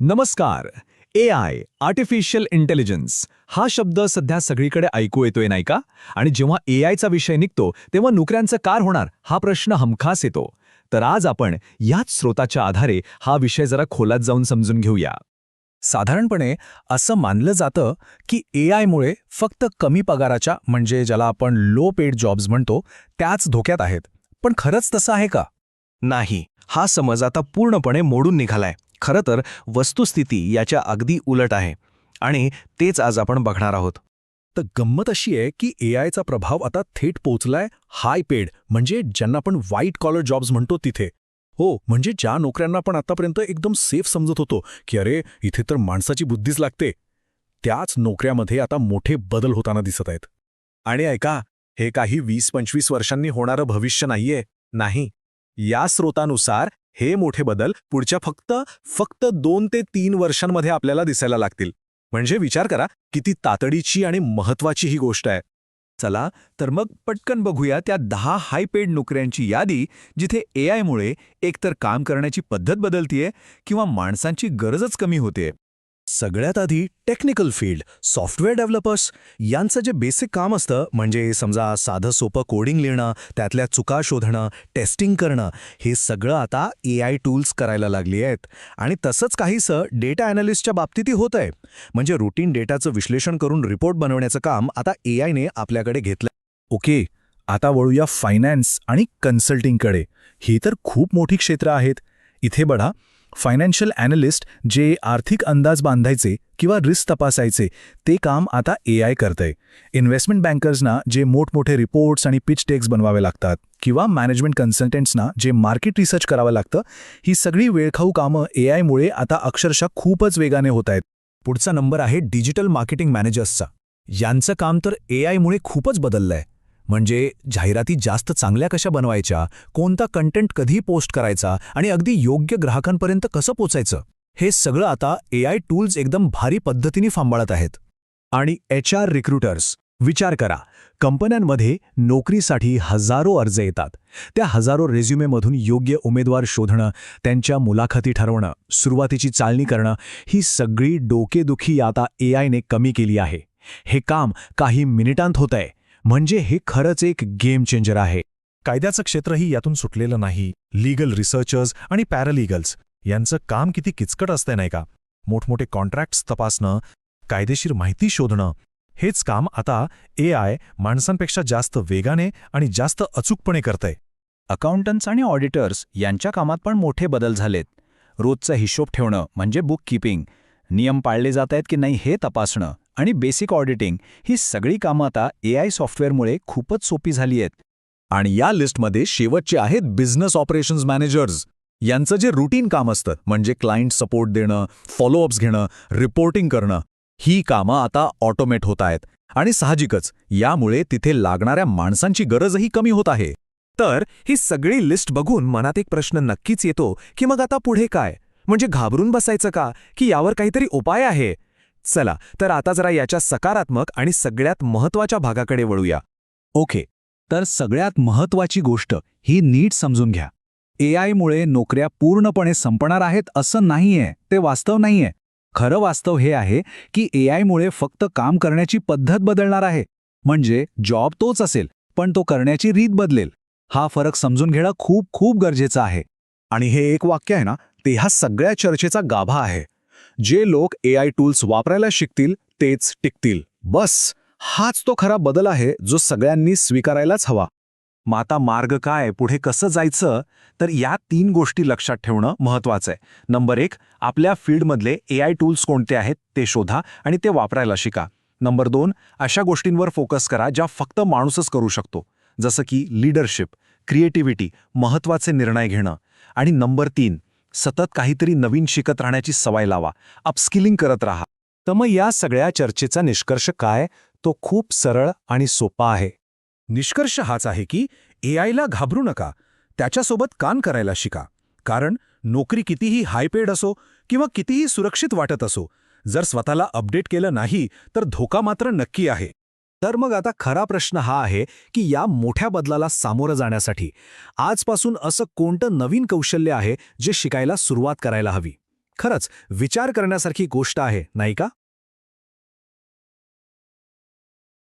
नमस्कार. ए I artificial intelligence हा शब्द सध्या सगळीकडे ऐकू येतोय नाही का? आणि जेव्हा ए आयचा विषय निघतो तेव्हा नोकऱ्यांचं कार होणार हा प्रश्न हमखास येतो. तर आज आपण याच स्रोताच्या आधारे हा विषय जरा खोलात जाऊन समजून घेऊया. साधारणपणे असं मानलं जातं की ए आयमुळे फक्त कमी पगाराच्या म्हणजे ज्याला आपण लो पेड जॉब्स म्हणतो त्याच धोक्यात आहेत. पण खरंच तसं आहे का? नाही. हा समज आता पूर्णपणे मोडून निघालाय. खरं तर वस्तुस्थिती याच्या अगदी उलट आहे. आणि तेच आज आपण बघणार आहोत. तर गंमत अशी आहे की ए आयचा प्रभाव आता थेट पोचलाय हाय पेड म्हणजे ज्यांना आपण व्हाईट कॉलर जॉब्स म्हणतो तिथे. हो म्हणजे ज्या नोकऱ्यांना आपण आतापर्यंत एकदम सेफ समजत होतो की अरे इथे तर माणसाची बुद्धीच लागते. त्याच नोकऱ्यामध्ये आता मोठे बदल होताना दिसत आहेत. आणि ऐका हे काही वीस पंचवीस वर्षांनी होणारं भविष्य नाहीये नाही. या स्रोतानुसार हे मोठे बदल पुढच्या फक्त फक्त दोन ते तीन वर्षांमध्ये आपल्याला दिसायला लागतील. म्हणजे विचार करा किती तातडीची आणि महत्वाची ही गोष्ट आहे. चला तर मग पटकन बघूया त्या दहा हाय पेड नोकऱ्यांची यादी जिथे ए आयमुळे एकतर काम करण्याची पद्धत बदलतीये किंवा माणसांची गरजच कमी होते सगळ्यात आधी टेक्निकल फील्ड सॉफ्टवेअर डेव्हलपर्स यांचं जे बेसिक काम असतं म्हणजे समजा साधं सोपं कोडिंग लिहिणं त्यातल्या चुका शोधणं टेस्टिंग करणं हे सगळं आता ए आय टूल्स करायला लागली आहेत. आणि तसंच काहीसं डेटा अॅनालिस्टच्या बाबतीतही होत आहे म्हणजे रुटीन डेटाचं विश्लेषण करून रिपोर्ट बनवण्याचं काम आता ए आयने आपल्याकडे घेतलं ओके आता वळूया फायनान्स आणि कन्सल्टिंगकडे ही तर खूप मोठी क्षेत्र आहेत. इथे बघा फायनान्शियल ॲनालिस्ट जे आर्थिक अंदाज बांधायचे किंवा रिस्क तपासायचे ते काम आता ए आय करतंय. इन्व्हेस्टमेंट बँकर्सना जे मोठमोठे रिपोर्ट्स आणि पिच टेक्स बनवावे लागतात किंवा मॅनेजमेंट कन्सल्टंट्सना जे मार्केट रिसर्च करावं लागतं ही सगळी वेळखाऊ कामं ए आयमुळे आता अक्षरशः खूपच वेगाने होत आहेत. पुढचा नंबर आहे डिजिटल मार्केटिंग मॅनेजर्सचा यांचं काम तर ए आयमुळे खूपच बदललंय. म्हणजे जाहिराती जास्त चांगल्या कशा बनवायच्या कोणता कंटेंट कधी पोस्ट करायचा आणि अगदी योग्य ग्राहकांपर्यंत कसं पोचायचं हे सगळं आता ए आय टूल्स एकदम भारी पद्धतीने सांभाळत आहेत. आणि एच आर रिक्रुटर्स विचार करा कंपन्यांमध्ये नोकरीसाठी हजारो अर्ज येतात. त्या हजारो रेझ्युमेमधून योग्य उमेदवार शोधणं त्यांच्या मुलाखती ठरवणं सुरुवातीची चालणी करणं ही सगळी डोकेदुखी आता ए आयने कमी केली आहे. हे काम काही मिनिटांत होतंय. म्हणजे हे खरंच एक गेम चेंजर आहे. कायद्याचं क्षेत्रही यातून सुटलेलं नाही. लीगल रिसर्चर्स आणि पॅरालिगल्स यांचं काम किती किचकट असतंय नाही का? मोठमोठे कॉन्ट्रॅक्ट्स तपासणं कायदेशीर माहिती शोधणं हेच काम आता ए आय माणसांपेक्षा जास्त वेगाने आणि जास्त अचूकपणे करतंय. अकाउंटंट्स आणि ऑडिटर्स यांच्या कामात पण मोठे बदल झालेत. रोजचा हिशोब ठेवणं म्हणजे बुक कीपिंग नियम पाळले जात आहेत की नाही हे तपासणं. आणि बेसिक ऑडिटिंग ही सगळी कामं आता ए आय सॉफ्टवेअरमुळे खूपच सोपी झाली आहेत. आणि या लिस्टमध्ये शेवटचे आहेत बिझनेस ऑपरेशन्स मॅनेजर्स यांचं जे रुटीन काम असतं म्हणजे क्लायंट सपोर्ट देणं फॉलोअप्स घेणं रिपोर्टिंग करणं ही कामं आता ऑटोमेट होत आहेत. आणि साहजिकच यामुळे तिथे लागणाऱ्या माणसांची गरजही कमी होत आहे. तर ही सगळी लिस्ट बघून मनात एक प्रश्न नक्कीच येतो की मग आता पुढे काय? म्हणजे घाबरून बसायचं का? की यावर काहीतरी उपाय आहे? चला तर आता जरा याच्या सकारात्मक आणि सगळ्यात महत्त्वाच्या भागाकडे वळूया. ओके तर सगळ्यात महत्वाची गोष्ट ही नीट समजून घ्या. ए आयमुळे नोकऱ्या पूर्णपणे संपणार आहेत असं नाहीये ते वास्तव नाहीये. खरं वास्तव हे आहे की ए आयमुळे फक्त काम करण्याची पद्धत बदलणार आहे. म्हणजे जॉब तोच असेल पण तो करण्याची रीत बदलेल. हा फरक समजून घेणं खूप खूप गरजेचं आहे. आणि हे एक वाक्य आहे ना ते ह्या सगळ्या चर्चेचा गाभा आहे. जे लोक ए आय टूल्स वापरायला शिकतील तेच टिकतील. बस हाच तो खरा बदल आहे जो सगळ्यांनी स्वीकारायलाच हवा. मग आता मार्ग काय? पुढे कसं जायचं? तर या तीन गोष्टी लक्षात ठेवणं महत्वाचं आहे. नंबर एक आपल्या फील्डमधले ए आय टूल्स कोणते आहेत ते शोधा आणि ते वापरायला शिका. नंबर दोन अशा गोष्टींवर फोकस करा ज्या फक्त माणूसच करू शकतो. जसं की लीडरशिप क्रिएटिव्हिटी महत्त्वाचे निर्णय घेणं. आणि नंबर तीन सतत काहीतरी नवीन शिकत राहण्याची सवय लावा. अपस्किलिंग करत राहा. तर मग या सगळ्या चर्चेचा निष्कर्ष काय? तो खूप सरळ आणि सोपा आहे. निष्कर्ष हाच आहे की ए आयला घाबरू नका. त्याच्यासोबत कान करायला शिका. कारण नोकरी कितीही हायपेड असो किंवा कितीही सुरक्षित वाटत असो जर स्वतःला अपडेट केलं नाही तर धोका मात्र नक्की आहे. तर मग आता खरा प्रश्न हा आहे की या मोठ्या बदलाला सामोरं जाण्यासाठी आजपासून असं कोणतं नवीन कौशल्य आहे जे शिकायला सुरुवात करायला हवी? खरंच विचार करण्यासारखी गोष्ट आहे नाही का?